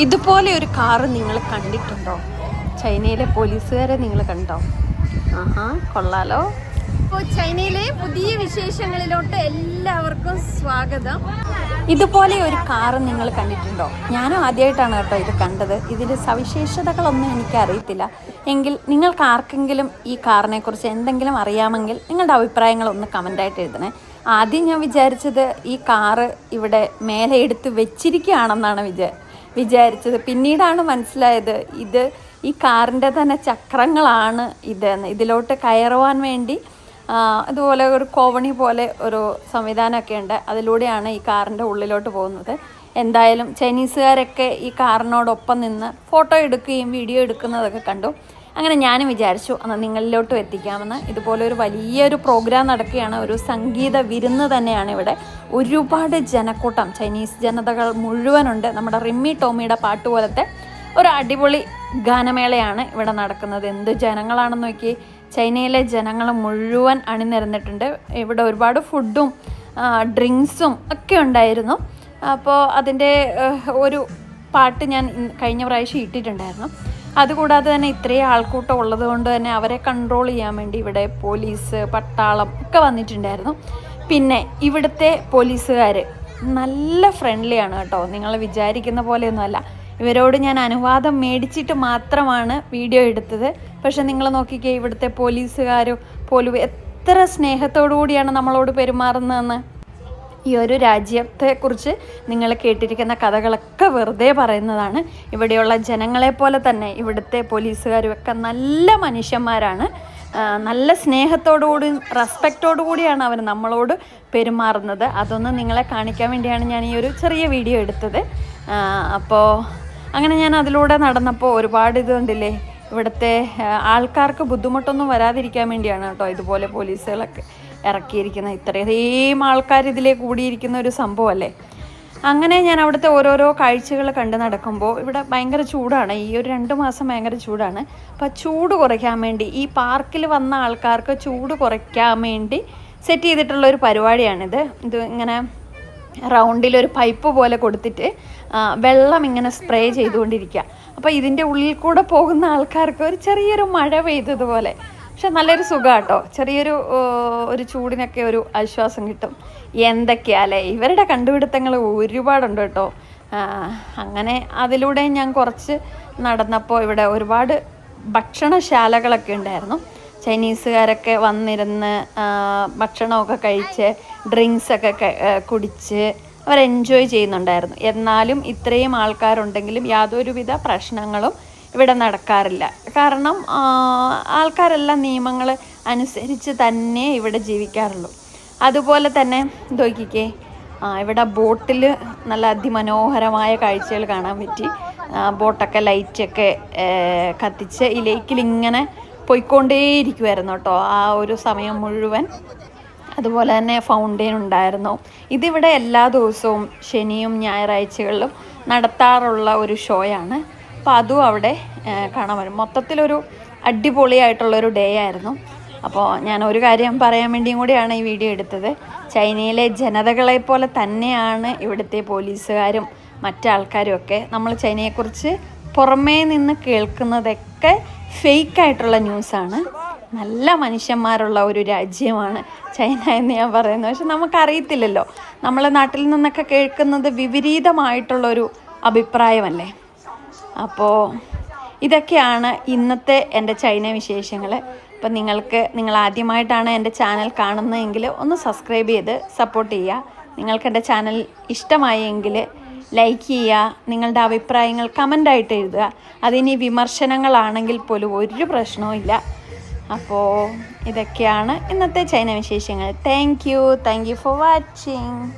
ഇതുപോലെ ഒരു കാറ് നിങ്ങൾ കണ്ടിട്ടുണ്ടോ? ചൈനയിലെ പോലീസുകാരെ നിങ്ങൾ കണ്ടോ? ആഹാ കൊള്ളാലോ. ഇപ്പോൾ ചൈനയിലെ പുതിയ വിശേഷങ്ങളിലോട്ട് എല്ലാവർക്കും സ്വാഗതം. ഇതുപോലെ ഒരു കാറ് നിങ്ങൾ കണ്ടിട്ടുണ്ടോ? ഞാനും ആദ്യമായിട്ടാണ് കേട്ടോ ഇത് കണ്ടത്. ഇതിന്റെ സവിശേഷതകളൊന്നും എനിക്ക് അറിയത്തില്ല. എങ്കിൽ നിങ്ങൾക്ക് ആർക്കെങ്കിലും ഈ കാറിനെ കുറിച്ച് എന്തെങ്കിലും അറിയാമെങ്കിൽ നിങ്ങളുടെ അഭിപ്രായങ്ങൾ ഒന്ന് കമന്റായിട്ട് എഴുതണേ. ആദ്യം ഞാൻ വിചാരിച്ചത് ഈ കാറ് ഇവിടെ മേലെ എടുത്ത് വെച്ചിരിക്കുകയാണെന്നാണ് വിചാ വിചാരിച്ചത്. പിന്നീടാണ് മനസ്സിലായത് ഇത് ഈ കാറിന്റെ തന്നെ ചക്രങ്ങളാണ് ഇതെന്ന്. ഇതിലോട്ട് കയറുവാൻ വേണ്ടി അതുപോലെ ഒരു കോവണി പോലെ ഒരു സംവിധാനമൊക്കെ ഉണ്ട്. അതിലൂടെയാണ് ഈ കാറിന്റെ ഉള്ളിലോട്ട് പോകുന്നത്. എന്തായാലും ചൈനീസുകാരൊക്കെ ഈ കാറിനോടൊപ്പം നിന്ന് ഫോട്ടോ എടുക്കുകയും വീഡിയോ എടുക്കുന്നതൊക്കെ കണ്ടു. അങ്ങനെ ഞാനും വിചാരിച്ചു അന്ന് നിങ്ങളിലോട്ടും എത്തിക്കാമെന്ന്. ഇതുപോലെ ഒരു വലിയൊരു പ്രോഗ്രാം നടക്കുകയാണ്. ഒരു സംഗീത വിരുന്ന് തന്നെയാണ് ഇവിടെ. ഒരുപാട് ജനക്കൂട്ടം ചൈനീസ് ജനതകൾ മുഴുവനുണ്ട്. നമ്മുടെ റിമ്മി ടോമിയുടെ പാട്ട് പോലത്തെ ഒരു അടിപൊളി ഗാനമേളയാണ് ഇവിടെ നടക്കുന്നത്. എന്ത് ജനങ്ങളാണെന്ന് നോക്കി. ചൈനയിലെ ജനങ്ങൾ മുഴുവൻ അണിനിരന്നിട്ടുണ്ട്. ഇവിടെ ഒരുപാട് ഫുഡും ഡ്രിങ്ക്സും ഒക്കെ ഉണ്ടായിരുന്നു. അപ്പോൾ അതിന്റെ ഒരു പാട്ട് ഞാൻ കഴിഞ്ഞ പ്രാവശ്യം ഇട്ടിട്ടുണ്ടായിരുന്നു. അതുകൂടാതെ തന്നെ ഇത്രയും ആൾക്കൂട്ടം ഉള്ളത് കൊണ്ട് തന്നെ അവരെ കൺട്രോൾ ചെയ്യാൻ വേണ്ടി ഇവിടെ പോലീസ് പട്ടാളം ഒക്കെ വന്നിട്ടുണ്ടായിരുന്നു. പിന്നെ ഇവിടുത്തെ പോലീസുകാർ നല്ല ഫ്രണ്ട്ലിയാണ് കേട്ടോ. നിങ്ങൾ വിചാരിക്കുന്ന പോലെയൊന്നുമല്ല ഇവരോട് ഞാൻ അനുവാദം മേടിച്ചിട്ട് മാത്രമാണ് വീഡിയോ എടുത്തത്. പക്ഷെ നിങ്ങൾ നോക്കിക്കേ ഇവിടുത്തെ പോലീസുകാരും പോലും എത്ര സ്നേഹത്തോടു കൂടിയാണ് നമ്മളോട് പെരുമാറുന്നതെന്ന്. ഈ ഒരു രാജ്യത്തെക്കുറിച്ച് നിങ്ങൾ കേട്ടിരിക്കുന്ന കഥകളൊക്കെ വെറുതെ പറയുന്നതാണ്. ഇവിടെയുള്ള ജനങ്ങളെ പോലെ തന്നെ ഇവിടുത്തെ പോലീസുകാരും ഒക്കെ നല്ല മനുഷ്യന്മാരാണ്. നല്ല സ്നേഹത്തോടുകൂടി റെസ്പെക്റ്റോടു കൂടിയാണ് അവർ നമ്മളോട് പെരുമാറുന്നത്. അതൊന്ന് നിങ്ങളെ കാണിക്കാൻ വേണ്ടിയാണ് ഞാൻ ഈ ഒരു ചെറിയ വീഡിയോ എടുത്തത്. അപ്പോൾ അങ്ങനെ ഞാൻ അതിലൂടെ നടന്നപ്പോൾ ഒരുപാട് ഇത് കണ്ടില്ലേ? ഇവിടുത്തെ ആൾക്കാർക്ക് ബുദ്ധിമുട്ടൊന്നും വരാതിരിക്കാൻ വേണ്ടിയാണ് കേട്ടോ ഇതുപോലെ പോലീസുകളൊക്കെ. ഇറക്കിയിരിക്കുന്ന ഇത്രയും ആൾക്കാർ ഇതിലേ കൂടിയിരിക്കുന്ന ഒരു സംഭവമല്ലേ? അങ്ങനെ ഞാൻ അവിടുത്തെ ഓരോരോ കാഴ്ചകൾ കണ്ട് നടക്കുമ്പോൾ ഇവിടെ ഭയങ്കര ചൂടാണ്. ഈ ഒരു രണ്ട് മാസം ഭയങ്കര ചൂടാണ്. അപ്പോൾ ചൂട് കുറയ്ക്കാൻ വേണ്ടി ഈ പാർക്കിൽ വന്ന ആൾക്കാർക്ക് ചൂട് കുറയ്ക്കാൻ വേണ്ടി സെറ്റ് ചെയ്തിട്ടുള്ള ഒരു പരിപാടിയാണിത്. ഇത് ഇങ്ങനെ റൗണ്ടിലൊരു പൈപ്പ് പോലെ കൊടുത്തിട്ട് വെള്ളം ഇങ്ങനെ സ്പ്രേ ചെയ്തുകൊണ്ടിരിക്കുക. അപ്പോൾ ഇതിന്റെ ഉള്ളിൽ കൂടെ പോകുന്ന ആൾക്കാർക്ക് ഒരു ചെറിയൊരു മഴ പെയ്തതുപോലെ. പക്ഷെ നല്ലൊരു സുഖാട്ടോ. ചെറിയൊരു ഒരു ചൂടിനൊക്കെ ഒരു ആശ്വാസം കിട്ടും. എന്തൊക്കെയാലേ ഇവരുടെ കണ്ടുപിടുത്തങ്ങൾ ഒരുപാടുണ്ട് കേട്ടോ. അങ്ങനെ അതിലൂടെ ഞാൻ കുറച്ച് നടന്നപ്പോൾ ഇവിടെ ഒരുപാട് ഭക്ഷണശാലകളൊക്കെ ഉണ്ടായിരുന്നു. ചൈനീസുകാരൊക്കെ വന്നിരുന്ന് ഭക്ഷണമൊക്കെ കഴിച്ച് ഡ്രിങ്ക്സൊക്കെ കുടിച്ച് അവർ എൻജോയ് ചെയ്യുന്നുണ്ടായിരുന്നു. എന്നാലും ഇത്രയും ആൾക്കാരുണ്ടെങ്കിലും യാതൊരുവിധ പ്രശ്നങ്ങളും ഇവിടെ നടക്കാറില്ല. കാരണം ആൾക്കാരെല്ലാം നിയമങ്ങൾ അനുസരിച്ച് തന്നെ ഇവിടെ ജീവിക്കാറുള്ളൂ. അതുപോലെ തന്നെ നോക്കിക്കേ ഇവിടെ ബോട്ടിൽ നല്ല അതിമനോഹരമായ കാഴ്ചകൾ കാണാൻ പറ്റി. ബോട്ടൊക്കെ ലൈറ്റൊക്കെ കത്തിച്ച് ഈ ലേക്കിൽ ഇങ്ങനെ പോയിക്കൊണ്ടേയിരിക്കുമായിരുന്നു കേട്ടോ ആ ഒരു സമയം മുഴുവൻ. അതുപോലെ തന്നെ ഫൗണ്ടെയിൻ ഉണ്ടായിരുന്നു. ഇതിവിടെ എല്ലാ ദിവസവും ശനിയും ഞായറാഴ്ചകളിലും നടത്താറുള്ള ഒരു ഷോയാണ്. അപ്പോൾ അതും അവിടെ കാണാൻ വരും. മൊത്തത്തിലൊരു അടിപൊളിയായിട്ടുള്ളൊരു ഡേ ആയിരുന്നു. അപ്പോൾ ഞാൻ ഒരു കാര്യം പറയാൻ വേണ്ടിയും കൂടിയാണ് ഈ വീഡിയോ എടുത്തത്. ചൈനയിലെ ജനതകളെ പോലെ തന്നെയാണ് ഇവിടുത്തെ പോലീസുകാരും മറ്റാൾക്കാരും ഒക്കെ. നമ്മൾ ചൈനയെക്കുറിച്ച് പുറമേ നിന്ന് കേൾക്കുന്നതൊക്കെ ഫേക്കായിട്ടുള്ള ന്യൂസാണ് നല്ല മനുഷ്യന്മാരുള്ള ഒരു രാജ്യമാണ് ചൈന എന്ന് ഞാൻ പറയുന്നത്. പക്ഷെ നമുക്കറിയത്തില്ലല്ലോ. നമ്മളെ നാട്ടിൽ നിന്നൊക്കെ കേൾക്കുന്നത് വിപരീതമായിട്ടുള്ളൊരു അഭിപ്രായമല്ലേ? അപ്പോൾ ഇതൊക്കെയാണ് ഇന്നത്തെ എന്റെ ചൈന വിശേഷങ്ങൾ അപ്പം നിങ്ങൾക്ക് നിങ്ങൾ ആദ്യമായിട്ടാണ് എന്റെ ചാനൽ കാണുന്നതെങ്കിൽ ഒന്ന് സബ്സ്ക്രൈബ് ചെയ്ത് സപ്പോർട്ട് ചെയ്യുക. നിങ്ങൾക്ക് എന്റെ ചാനൽ ഇഷ്ടമായെങ്കിൽ ലൈക്ക് ചെയ്യുക. നിങ്ങളുടെ അഭിപ്രായങ്ങൾ കമന്റായിട്ട് എഴുതുക. അതിനി വിമർശനങ്ങളാണെങ്കിൽ പോലും ഒരു പ്രശ്നവും ഇല്ല. അപ്പോൾ ഇതൊക്കെയാണ് ഇന്നത്തെ ചൈന വിശേഷങ്ങൾ. Thank you thank you for watching